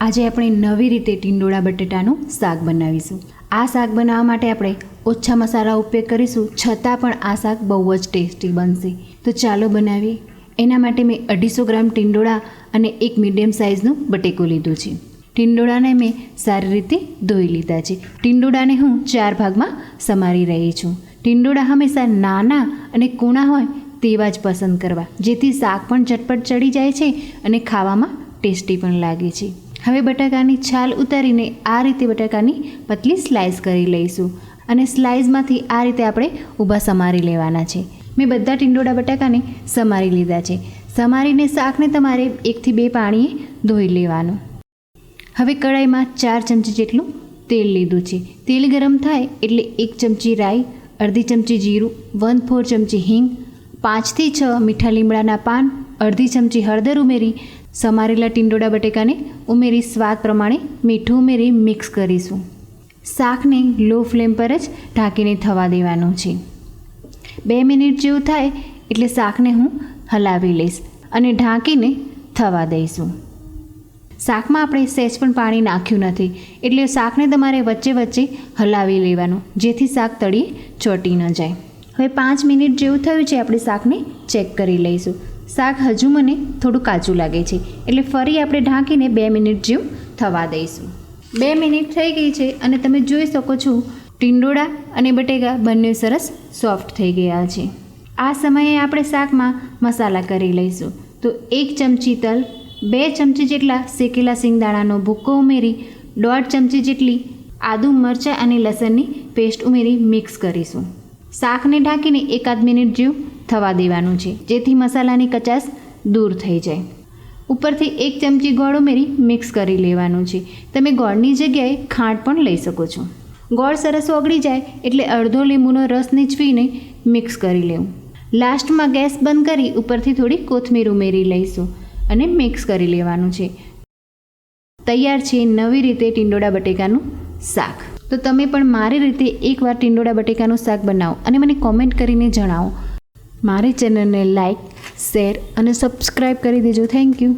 આજે આપણે નવી રીતે ટીંડોળા બટેટાનું શાક બનાવીશું. આ શાક બનાવવા માટે આપણે ઓછા મસાલા ઉપયોગ કરીશું, છતાં પણ આ શાક બહુ જ ટેસ્ટી બનશે. તો ચાલો બનાવીએ. એના માટે મેં અઢીસો ગ્રામ ટીંડોળા અને એક મીડિયમ સાઇઝનું બટેકું લીધું છે. ટીંડોળાને મેં સારી રીતે ધોઈ લીધા છે. ટીંડોળાને હું ચાર ભાગમાં સમારી રહી છું. ટીંડોળા હંમેશા નાના અને કૂણા હોય તેવા જ પસંદ કરવા, જેથી શાક પણ ઝટપટ ચડી જાય છે અને ખાવામાં ટેસ્ટી પણ લાગે છે. હવે બટાકાની છાલ ઉતારીને આ રીતે બટાકાની પતલી સ્લાઇસ કરી લઈશું અને સ્લાઇસમાંથી આ રીતે આપણે ઊભા સમારી લેવાના છે. મેં બધા ટીંડોળા બટાકાને સમારી લીધા છે. સમારીને શાકને તમારે એકથી બે પાણીએ ધોઈ લેવાનું. હવે કડાઈમાં ચાર ચમચી જેટલું તેલ લીધું છે. તેલ ગરમ થાય એટલે એક ચમચી રાઈ, અડધી ચમચી જીરું વન ફોર ચમચી હિંગ, પાંચથી છ મીઠા લીમડાના પાન, અડધી ચમચી હળદર ઉમેરી સમારેલા ટીંડોળા બટેકાને ઉમેરી સ્વાદ પ્રમાણે મીઠું ઉમેરી મિક્સ કરીશું. શાકને લો ફ્લેમ પર જ ઢાંકીને થવા દેવાનું છે. બે મિનિટ જેવું થાય એટલે શાકને હું હલાવી લઈશ અને ઢાંકીને થવા દઈશું. શાકમાં આપણે સહેજ પણ પાણી નાખ્યું નથી એટલે શાકને તમારે વચ્ચે વચ્ચે હલાવી લેવાનું, જેથી શાક તળીએ ચોટી ન જાય. હવે પાંચ મિનિટ જેવું થયું છે, આપણે શાકને ચેક કરી લઈશું. શાક હજુ મને થોડું કાચું લાગે છે, એટલે ફરી આપણે ઢાંકીને બે મિનિટ જેવું થવા દઈશું. બે મિનિટ થઈ ગઈ છે અને તમે જોઈ શકો છો, ટીંડોળા અને બટેકા બંને સરસ સોફ્ટ થઈ ગયા છે. આ સમયે આપણે શાકમાં મસાલા કરી લઈશું. તો એક ચમચી તલ, બે ચમચી જેટલા શેકેલા સિંગદાણાનો ભૂક્કો ઉમેરી, દોઢ ચમચી જેટલી આદુ મરચાં અને લસણની પેસ્ટ ઉમેરી મિક્સ કરીશું. શાકને ઢાંકીને એકાદ મિનિટ જેવું થવા દેવાનું છે. જેથી મસાલાની કચાશ દૂર થઈ જાય. ઉપરથી એક ચમચી ગોળ ઉમેરી મિક્સ કરી લેવાનું છે. તમે ગોળની જગ્યાએ ખાંડ પણ લઈ શકો છો. ગોળ સરસ ઓગળી જાય એટલે અડધો લીંબુનો રસ નીચવીને મિક્સ કરી લેવું. લાસ્ટમાં ગેસ બંધ કરી ઉપરથી થોડી કોથમીર ઉમેરી લઈશું અને મિક્સ કરી લેવાનું છે. તૈયાર છે નવી રીતે ટીંડોળા બટેકાનું શાક. તો તમે પણ મારી રીતે એકવાર ટીંડોળા બટેકાનું શાક બનાવો અને મને કોમેન્ટ કરીને જણાવો મારી ચેનલને લાઈક શેર અને સબસ્ક્રાઈબ કરી દેજો. Thank you.